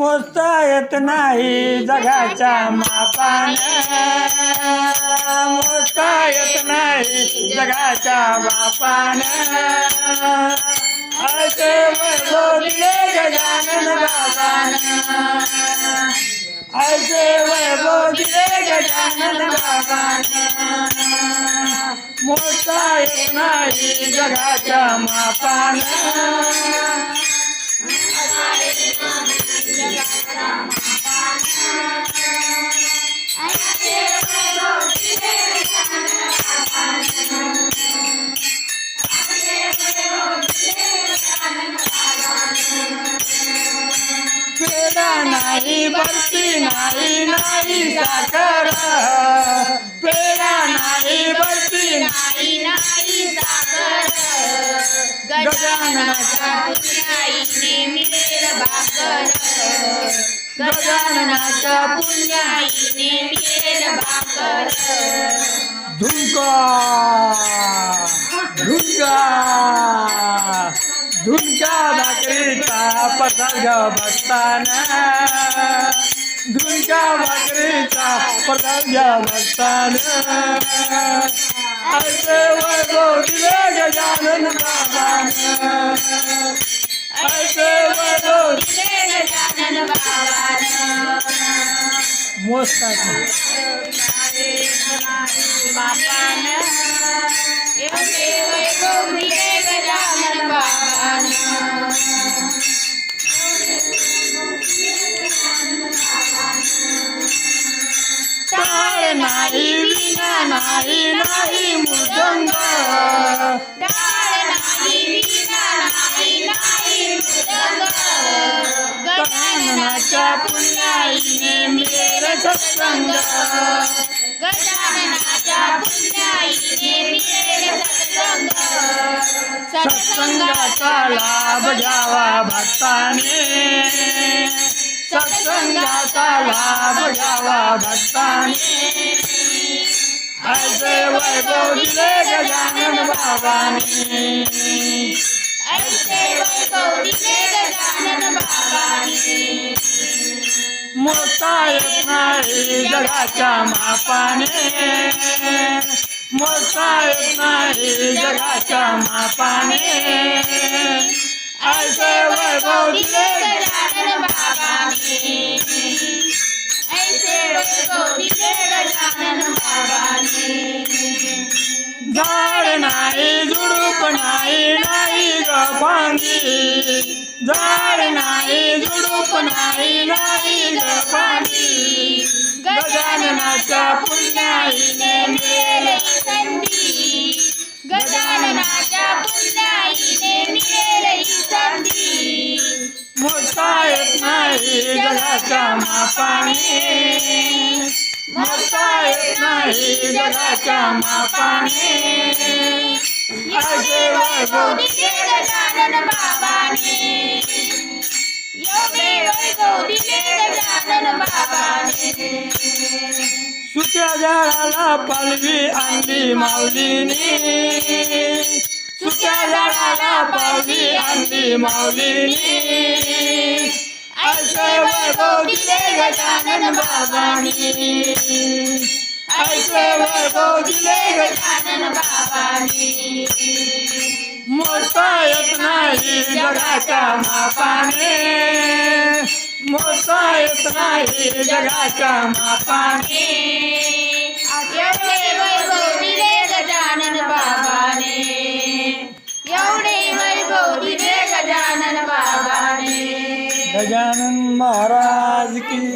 मोजता येत नाही जगाच्या मापान. मोजता येत नाही जगाच्या मापान. असे वैभवले गजानन बाबान. असे वैभवले गजानन बाबान. मोजता येत नाही जगाच्या मापान. पेढा नाही बर्फी नाही नाही साखर गजाननाचा पुण्याईने मिळेल भाकर गजाननाचा पुण्याईने मिळेल भाकर झुंका झुंका झुंका भाकरीचा पतंग बसताना दुर्गा भाकरीचा पतंग भक्तान असे वैभव दिले गजानन बाबान. असे वैभव दिले गजानन बाबान. मोजतात पुण्याईने मिळेल सत्संग गजाननाच्या पुण्याईने मिळेल सत्संग सत्संगाचा लाभ घ्यावा भक्ताने. सत्संगाचा लाभ घ्यावा भक्ताने. ऐसे वैभव दिले गजानन बाबाने. ऐसे वैभव दिले गजानन बाबाने. मोठा येत नाही जगाच्या मापाने. मोठा येत नाही जगाच्या मापाने. ऐसे वैभव दिले गजानन बाबाने. ऐसे वैभव दिले गजानन बाबाने. झाड नाही नाही नाही गपांगी झाड नाही झुडूप नाही नाही गपांगी गजाननाच्या पुण्याईने मिळेल ही संधी. गजाननाच्या पुण्याईने मिळेल संधी. मोठा येत नाही जगाच्या मापाने. मोठा येत नाही जगाच्या मापाने. एवढे गजानन बाबाने एवढे वैभव दिले गजानन बाबाने सुक्या झाडाला पालवी आणली माऊलीनी. सुक्या झाडाला पालवी आणली दिले गजानन दिले गजानन बाबाने मोठा येत नाही जगाच्या मापाने. मोठा येत नाही जगाच्या मापाने. गजानन बाबाने. एवढे गजानन बाबाने. गजानन महाराज की